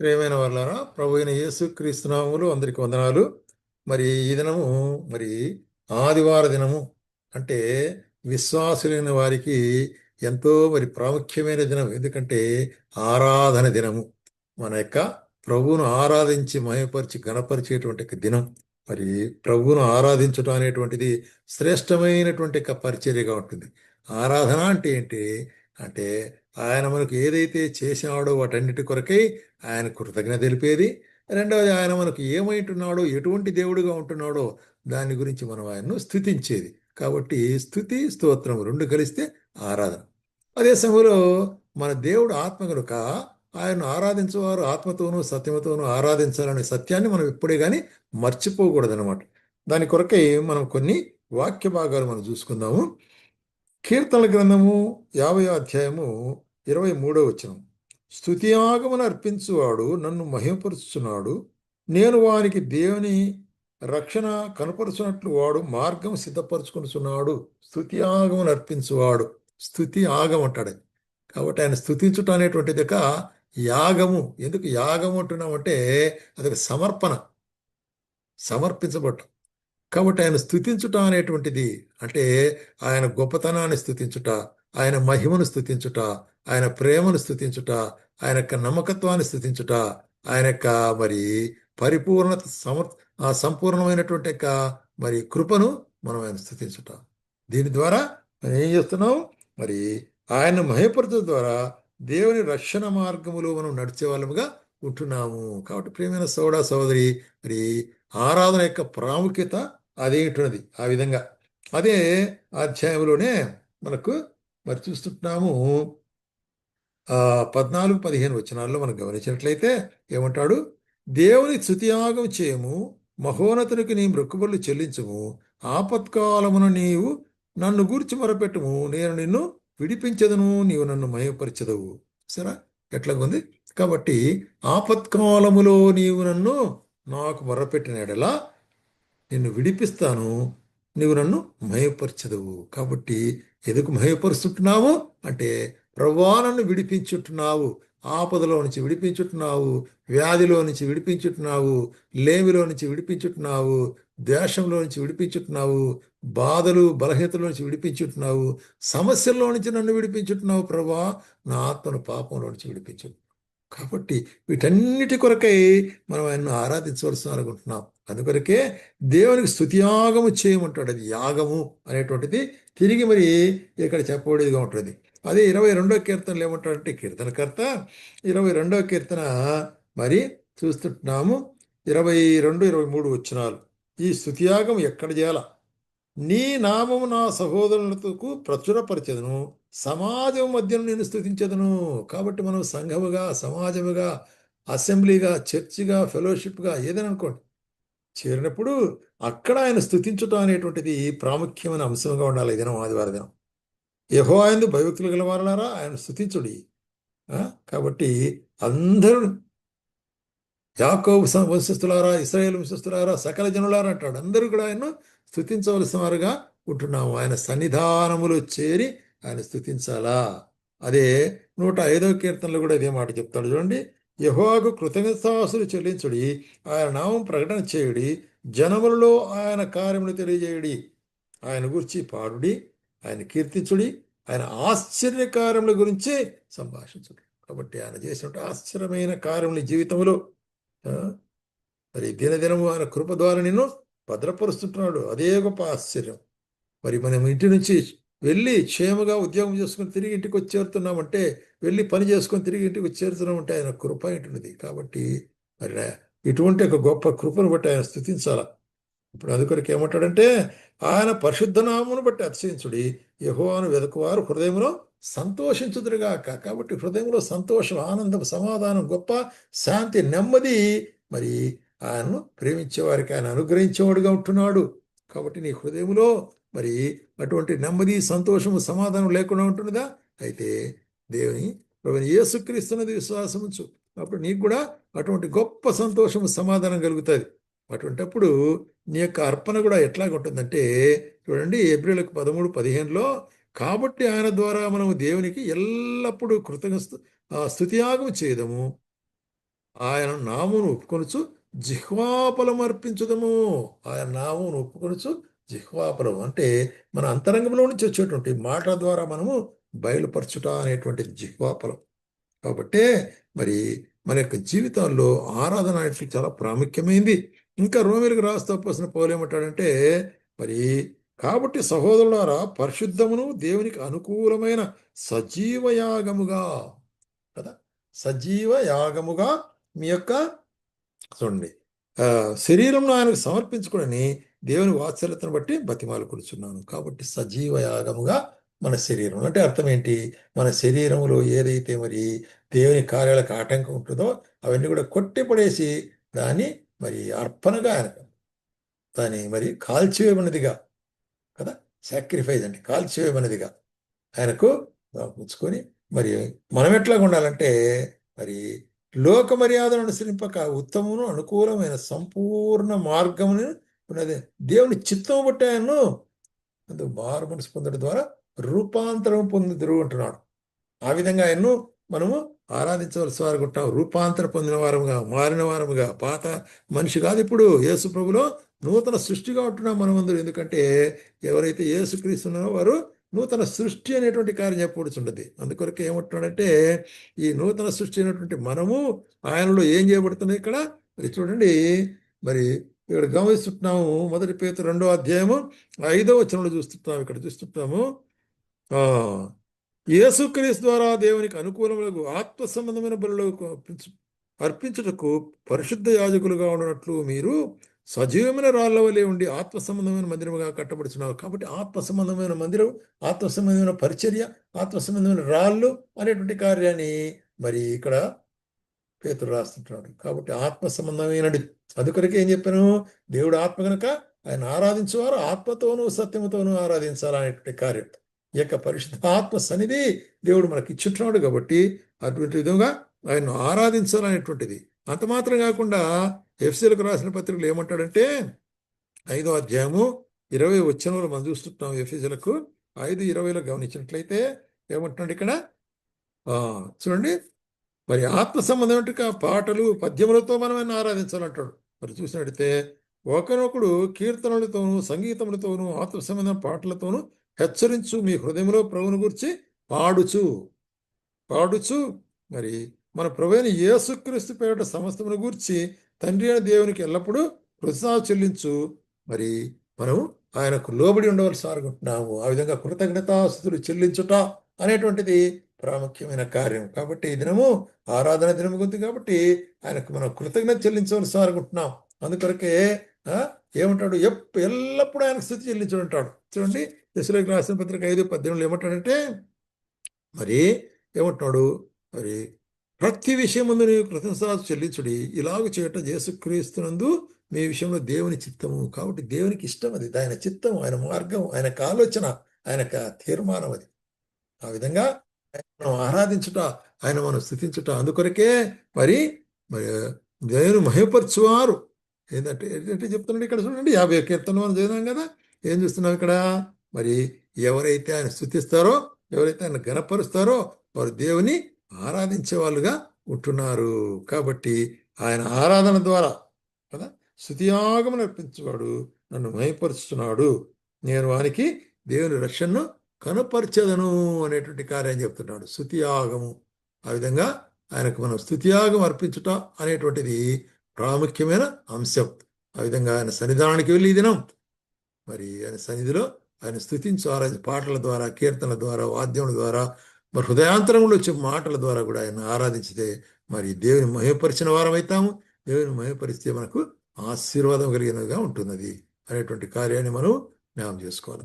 ప్రేమైన వాళ్ళారా ప్రభు అయిన యేసు క్రీస్తునామములు అందరికి వందనాలు. మరి ఈ దినము మరి ఆదివార దినము అంటే విశ్వాసులైన వారికి ఎంతో మరి ప్రాముఖ్యమైన దినం. ఎందుకంటే ఆరాధన దినము. మన యొక్క ప్రభువును ఆరాధించి మయపరిచి గణపరిచేటువంటి దినం. మరి ప్రభువును ఆరాధించడం అనేటువంటిది శ్రేష్టమైనటువంటి ఒక పరిచర్యగా ఉంటుంది. ఆరాధన అంటే ఏంటి? అంటే ఆయన మనకు ఏదైతే చేసినాడో వాటన్నిటి కొరకై ఆయన కృతజ్ఞత తెలిపేది. రెండవది ఆయన మనకు ఏమైంటున్నాడో ఎటువంటి దేవుడిగా ఉంటున్నాడో దాని గురించి మనం ఆయన్ను స్థుతించేది. కాబట్టి స్థుతి స్తోత్రం రెండు కలిస్తే ఆరాధన. అదే సమయంలో మన దేవుడు ఆత్మ కనుక ఆయన ఆరాధించేవారు ఆత్మతోనూ సత్యమతోనూ ఆరాధించాలనే సత్యాన్ని మనం ఎప్పుడే కానీ మర్చిపోకూడదనమాట దాని కొరకై మనం కొన్ని వాక్య భాగాలు మనం చూసుకుందాము. కీర్తన గ్రంథము యాభై అధ్యాయము ఇరవై మూడో వచనం. స్థుతియాగమును అర్పించువాడు నన్ను మహిమపరుచుచున్నాడు నేను వానికి దేవుని రక్షణ కనపరుచున్నట్లు వాడు మార్గం సిద్ధపరచుకుంటున్నాడు స్థుతి ఆగమును అర్పించువాడు. స్థుతి ఆగం అంటాడు. కాబట్టి ఆయన స్థుతించుట అనేటువంటిది ఒక యాగము. ఎందుకు యాగం అంటున్నామంటే అదొక సమర్పణ. సమర్పించబడటం కాబట్టి ఆయన స్థుతించుట అనేటువంటిది అంటే ఆయన గొప్పతనాన్ని స్థుతించుట ఆయన మహిమను స్థుతించుట ఆయన ప్రేమను స్థుతించుట ఆయన యొక్క నమ్మకత్వాన్ని స్థుతించుట ఆయన యొక్క మరి పరిపూర్ణత సమర్ సంపూర్ణమైనటువంటి యొక్క మరి కృపను మనం ఆయన స్థుతించుట. దీని ద్వారా మనం ఏం చేస్తున్నాం? మరి ఆయన మహిపరచడం ద్వారా దేవుని రక్షణ మార్గములో మనం నడిచే వాళ్ళముగా ఉంటున్నాము. కాబట్టి ప్రియమైన సోడా సోదరి మరి ఆరాధన యొక్క ప్రాముఖ్యత అదేంటున్నది ఆ విధంగా. అదే అధ్యాయంలోనే మనకు మరి చూస్తుంటున్నాము పద్నాలుగు పదిహేను వచనాల్లో మనం గమనించినట్లయితే ఏమంటాడు? దేవుని స్థుతియాగం చేయము మహోన్నతునికి నీ మృక్కుబళ్ళు చెల్లించము ఆపత్కాలమును నీవు నన్ను గూర్చి మొరపెట్టుము నేను నిన్ను విడిపించదను నీవు నన్ను మయపరచదవు సరే ఎట్లా ఉంది? కాబట్టి ఆపత్కాలములో నీవు నన్ను నాకు మొరపెట్టినాడలా నిన్ను విడిపిస్తాను నీవు నన్ను మయపరచదవు కాబట్టి ఎందుకు మయపరుస్తుంటున్నావు అంటే ప్రవాణను నన్ను విడిపించుంటున్నావు ఆపదలో నుంచి విడిపించుంటున్నావు వ్యాధిలో నుంచి విడిపించుంటున్నావు లేమిలో నుంచి విడిపించుంటున్నావు ద్వేషంలో నుంచి విడిపించుంటున్నావు బాధలు బలహీనతలో నుంచి విడిపించుంటున్నావు సమస్యల్లో నుంచి నన్ను విడిపించుంటున్నావు ప్రభా నా ఆత్మను పాపంలో నుంచి విడిపించు కాబట్టి వీటన్నిటి కొరకై మనం ఆయన్ను ఆరాధించవలసిన అనుకుంటున్నాం అందుకొరకే దేవునికి స్థుతియాగము చేయమంటాడు. అది యాగము అనేటువంటిది తిరిగి మరి ఇక్కడ చెప్పబడేదిగా ఉంటుంది. అదే ఇరవై రెండో కీర్తనలు ఏమంటాడంటే కీర్తనకర్త ఇరవై రెండో కీర్తన మరి చూస్తుంటున్నాము. ఇరవై రెండు ఇరవై మూడు వచ్చినాలు ఈ స్థుతియాగం ఎక్కడ చేయాల? నీ నామము నా సహోదరులకు ప్రచురపరచదును. సమాజం మధ్యను నేను స్థుతించదును. కాబట్టి మనం సంఘముగా సమాజముగా అసెంబ్లీగా చర్చిగా ఫెలోషిప్గా ఏదైనా అనుకోండి. చేరినప్పుడు అక్కడ ఆయన స్థుతించటం అనేటువంటిది ప్రాముఖ్యమైన అంశంగా ఉండాలి ఈ దినం ఆదివారం దినం. యహో ఆయన భయభక్తులు గలవారలారా ఆయన స్థుతించుడి. కాబట్టి అందరూ యాకోబు వంశస్థులారా ఇస్రాయేల్ వంశస్థులారా సకల జనులారా అంటాడు. అందరూ కూడా ఆయన స్థుతించవలసిన వారుగా ఉంటున్నాము. ఆయన సన్నిధానములో చేరి ఆయన స్థుతించాలా అదే నూట ఐదో కీర్తనలో కూడా ఇదే మాట చెప్తాడు. చూడండి యహోకు కృతజ్ఞతాసులు చెల్లించుడి ఆయన నామం ప్రకటన చేయుడి జనములలో ఆయన కార్యములు తెలియజేయుడి. ఆయన గురించి పాడుడి ఆయన కీర్తించుడి ఆయన ఆశ్చర్య కార్యముల గురించి సంభాషించుడి. కాబట్టి ఆయన చేసినట్టు ఆశ్చర్యమైన కార్యములు జీవితంలో మరి దినదినము ఆయన కృప ద్వారా నేను భద్రపరుస్తుంటున్నాడు. అదే గొప్ప ఆశ్చర్యం. మరి మనం ఇంటి నుంచి వెళ్ళి క్షేమగా ఉద్యోగం చేసుకుని తిరిగి ఇంటికి వచ్చి చేరుతున్నామంటే వెళ్ళి పని చేసుకొని తిరిగి ఇంటికి వచ్చి చేరుతున్నామంటే ఆయన కృప ఇంటున్నది కాబట్టి మరి ఇటువంటి ఒక గొప్ప కృపను బట్టి ఆయన స్థుతించాల? ఇప్పుడు అందుకొరకు ఏమంటాడంటే ఆయన పరిశుద్ధనామును బట్టి అతిశయించుడి. యహోవాను వెదకువారు హృదయంలో సంతోషించుదురుగాక. కాబట్టి హృదయంలో సంతోషం ఆనందం సమాధానం గొప్ప శాంతి నెమ్మది. మరి ఆయనను ప్రేమించే వారికి ఆయన అనుగ్రహించేవాడుగా ఉంటున్నాడు. కాబట్టి నీ హృదయంలో మరి అటువంటి నెమ్మది సంతోషము సమాధానం లేకుండా ఉంటున్నదా అయితే దేవుని ప్రభుని ఏసుక్రీస్తున్నది విశ్వాసం ఉంచు. అప్పుడు నీకు కూడా అటువంటి గొప్ప సంతోషము సమాధానం కలుగుతుంది. అటువంటిప్పుడు నీ యొక్క అర్పణ కూడా ఎట్లాగుంటుందంటే చూడండి ఏప్రిల్కి పదమూడు పదిహేనులో కాబట్టి ఆయన ద్వారా మనము దేవునికి ఎల్లప్పుడూ కృతజ్ఞ స్థుతియాగం చేయదము. ఆయన నామును ఒప్పుకొనుచు జిహ్వాపలం అర్పించుదము. ఆయన నామును ఒప్పుకొనుచు జిహ్వాపలం అంటే మన అంతరంగంలో నుంచి వచ్చేటువంటి మాటల ద్వారా మనము బయలుపరచుట అనేటువంటి జిహ్వాపలం కాబట్టే మరి మన యొక్క జీవితాల్లో ఆరాధన అనేటువంటి చాలా ప్రాముఖ్యమైంది. ఇంకా రోమిలకు రాస్తూ పోసిన పౌలు ఏమంటాడంటే మరి కాబట్టి సహోదరులారా పరిశుద్ధమును దేవునికి అనుకూలమైన సజీవ యాగముగా కదా? సజీవ యాగముగా మీ యొక్క చూడండి శరీరంలో ఆయనకు సమర్పించుకుని దేవుని వాత్సల్యతను బట్టి బతిమాలు కాబట్టి సజీవ యాగముగా మన శరీరం. అంటే అర్థం ఏంటి? మన శరీరంలో ఏదైతే మరి దేవుని కార్యాలకు ఆటంకం ఉంటుందో అవన్నీ కూడా కొట్టిపడేసి దాన్ని మరి అర్పణగా ఆయన దాన్ని మరి కాల్చివేయమన్నదిగా కదా? సాక్రిఫైస్ అంటే కాల్చివేయమన్నదిగా ఆయనకు పుచ్చుకొని మరి మనం ఎట్లా ఉండాలంటే మరి లోక మర్యాదను అనుసరింపక ఉత్తమమును అనుకూలమైన సంపూర్ణ మార్గమును ఉన్నది దేవుని చిత్తం బట్టి ఆయన్ను అందుకు మారు మనసు పొందడం ద్వారా రూపాంతరం పొందుదురు అంటున్నాడు. ఆ విధంగా ఆయన్ను మనము ఆరాధించవలసి వారు ఉంటాం రూపాంతరం పొందిన వారముగా మారిన వారముగా పాత మనిషి కాదు. ఇప్పుడు యేసు ప్రభులో నూతన సృష్టిగా ఉంటున్నాం మనమందరూ ఎందుకంటే ఎవరైతే యేసు క్రీస్తున్నారో వారు నూతన సృష్టి అనేటువంటి కార్యం చెప్పబడుచుండదు అందుకొరకు ఏమంటున్నాడంటే ఈ నూతన సృష్టి అయినటువంటి మనము ఆయనలో ఏం చేయబడుతున్నాయి ఇక్కడ? మరి చూడండి మరి ఇక్కడ గమనిస్తుంటున్నాము మొదటి పేరు రెండో అధ్యాయము ఐదో వచనంలో చూస్తుంటున్నాము ఇక్కడ చూస్తుంటున్నాము. ఆ యేసుక్రీస్తు ద్వారా దేవునికి అనుకూలములకు ఆత్మ సంబంధమైన బలులకు అర్పించుటకు పరిశుద్ధ యాజకులుగా ఉన్నట్లు మీరు సజీవమైన రాళ్ళ వలె ఉండి ఆత్మ సంబంధమైన మందిరముగా కట్టబడుచున్నారు. కాబట్టి ఆత్మ సంబంధమైన మందిరం ఆత్మ సంబంధమైన పరిచర్య ఆత్మ సంబంధమైన రాళ్ళు అనేటువంటి కార్యాన్ని మరి ఇక్కడ పేతుడు రాస్తుంటాడు. కాబట్టి ఆత్మ సంబంధమైనది. అందుకొరకే ఏం చెప్పాను? దేవుడు ఆత్మ కనుక ఆయన ఆరాధించేవారు ఆత్మతోనూ సత్యముతోనూ ఆరాధించాలనేటువంటి కార్యం. ఈ యొక్క పరిశుద్ధ ఆత్మ సన్నిధి దేవుడు మనకి ఇచ్చుంటున్నాడు కాబట్టి అటువంటి విధంగా ఆయన్ను ఆరాధించాలనేటువంటిది. అంత మాత్రం కాకుండా ఎఫ్సీలకు రాసిన పత్రికలు ఏమంటాడంటే ఐదో అధ్యాయము ఇరవై వచ్చినలో మనం చూస్తున్నాం ఎఫ్సీలకు. ఐదు ఇరవైలో గమనించినట్లయితే ఏమంటున్నాడు ఇక్కడ? చూడండి. మరి ఆత్మ సంబంధమైన పాటలు పద్యములతో మనం ఆయన ఆరాధించాలంటాడు? మరి చూసినట్టయితే ఒకరినొకడు కీర్తనలతోనూ సంగీతములతోనూ ఆత్మ సంబంధమైన పాటలతోనూ హెచ్చరించు మీ హృదయంలో ప్రభుని గురించి పాడుచు. పాడుచు. మరి మన ప్రభుని యేసుక్రీస్తు పేట సమస్తమును గూర్చి తండ్రి అయిన దేవునికి ఎల్లప్పుడూ కృతజ్ఞత చెల్లించు. మరి మనం ఆయనకు లోబడి ఉండవలసి అనుకుంటున్నాము ఆ విధంగా కృతజ్ఞతాస్తులు చెల్లించుట అనేటువంటిది ప్రాముఖ్యమైన కార్యం. కాబట్టి ఈ దినము ఆరాధన దినము ఉంది కాబట్టి ఆయనకు మనం కృతజ్ఞత చెల్లించవలసి అనుకుంటున్నాం అందుకొరకే ఏమంటాడు? ఎప్ ఎల్లప్పుడూ ఆయనకు స్థుతి చెల్లించుంటాడు చూడండి దశలోకి రాసిన పత్రిక ఐదు పద్దెనిమిది ఏమంటాడంటే మరి ఏమంటున్నాడు? మరి ప్రతి విషయమందు నీవు కృతజ్ఞత చెల్లించుడి. ఇలాగ చేయటం యేసుక్రీస్తునందు మీ విషయంలో దేవుని చిత్తము. కాబట్టి దేవునికి ఇష్టం అది. ఆయన చిత్తం ఆయన మార్గం ఆయన ఆలోచన ఆయన తీర్మానం అది. ఆ విధంగా మనం ఆరాధించుట ఆయన మనం స్థుతించుట అందుకొరకే మరి మరి దేవుని మహిమపరచువారు. ఏంటంటే ఏంటంటే చెప్తున్నాడు ఇక్కడ చూడండి యాభై కీర్తనం మనం చదివాం కదా ఏం చూస్తున్నాం ఇక్కడ? మరి ఎవరైతే ఆయన స్థుతిస్తారో ఎవరైతే ఆయన గనపరుస్తారో వారు దేవుని ఆరాధించే వాళ్ళుగా ఉంటున్నారు. కాబట్టి ఆయన ఆరాధన ద్వారా కదా స్థుతియాగం నర్పించేవాడు నన్ను మహిపరుస్తున్నాడు నేను వానికి దేవుని రక్షణను కనపరచదను అనేటువంటి కార్యం చెప్తున్నాడు. స్థుతియాగము. ఆ విధంగా ఆయనకు మనం స్థుతియాగం అర్పించుట అనేటువంటిది ప్రాముఖ్యమైన అంశం. ఆ విధంగా ఆయన సన్నిధానానికి వెళ్ళి ఈ దినం మరి ఆయన సన్నిధిలో ఆయన స్థుతించారా పాటల ద్వారా కీర్తనల ద్వారా వాద్యముల ద్వారా మరి హృదయాంతరంలో వచ్చే మాటల ద్వారా కూడా ఆయన ఆరాధించితే మరి దేవుని మహిమపరిచిన వారం అవుతాము దేవుని మహిమపరిస్తే మనకు ఆశీర్వాదం కలిగినదిగా ఉంటున్నది అనేటువంటి కార్యాన్ని మనం జ్ఞాపం చేసుకోవాలి.